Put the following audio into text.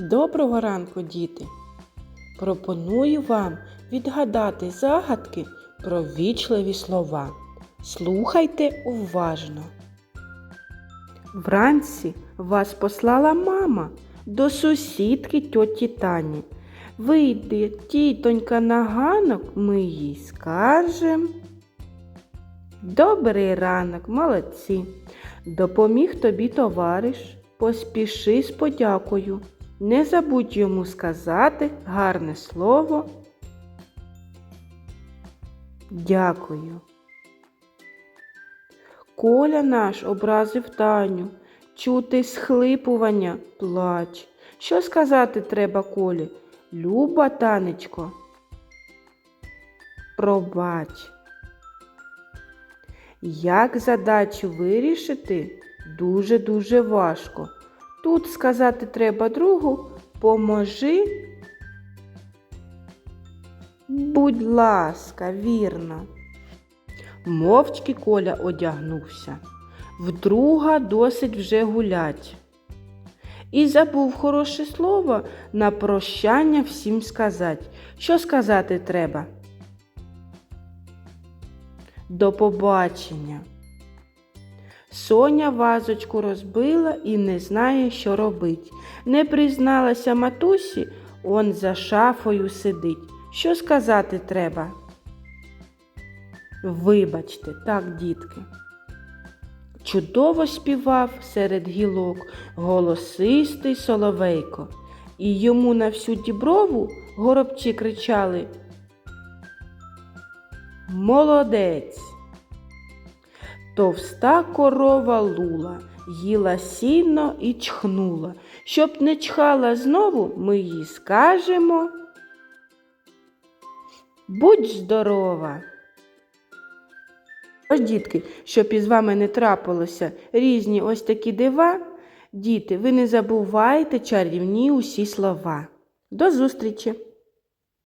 Доброго ранку, діти! Пропоную вам відгадати загадки про вічливі слова. Слухайте уважно. Вранці вас послала мама до сусідки тьоті Тані. Вийде тітонька на ганок, ми їй скажем. Добрий ранок, молодці. Допоміг тобі товариш, поспіши з подякою. Не забудь йому сказати гарне слово. Дякую. Коля наш образив Таню, чути схлипування, плач. Що сказати треба Колі? Люба, танечко. Пробач. Як задачу вирішити дуже-дуже важко. Тут сказати треба другу поможи. Будь ласка, вірно. Мовчки Коля одягнувся. Вдруга досить вже гулять. І забув хороше слово на прощання всім сказати. Що сказати треба? До побачення. Соня вазочку розбила і не знає, що робить. Не призналася матусі, он за шафою сидить. Що сказати треба? Вибачте, так, дітки. Чудово співав серед гілок голосистий соловейко, і йому на всю діброву горобці кричали Молодець! Товста корова лула, їла сіно і чхнула. Щоб не чхала знову, ми їй скажемо. Будь здорова! Ось, дітки, щоб із вами не трапилося різні ось такі дива, діти, ви не забувайте чарівні усі слова. До зустрічі!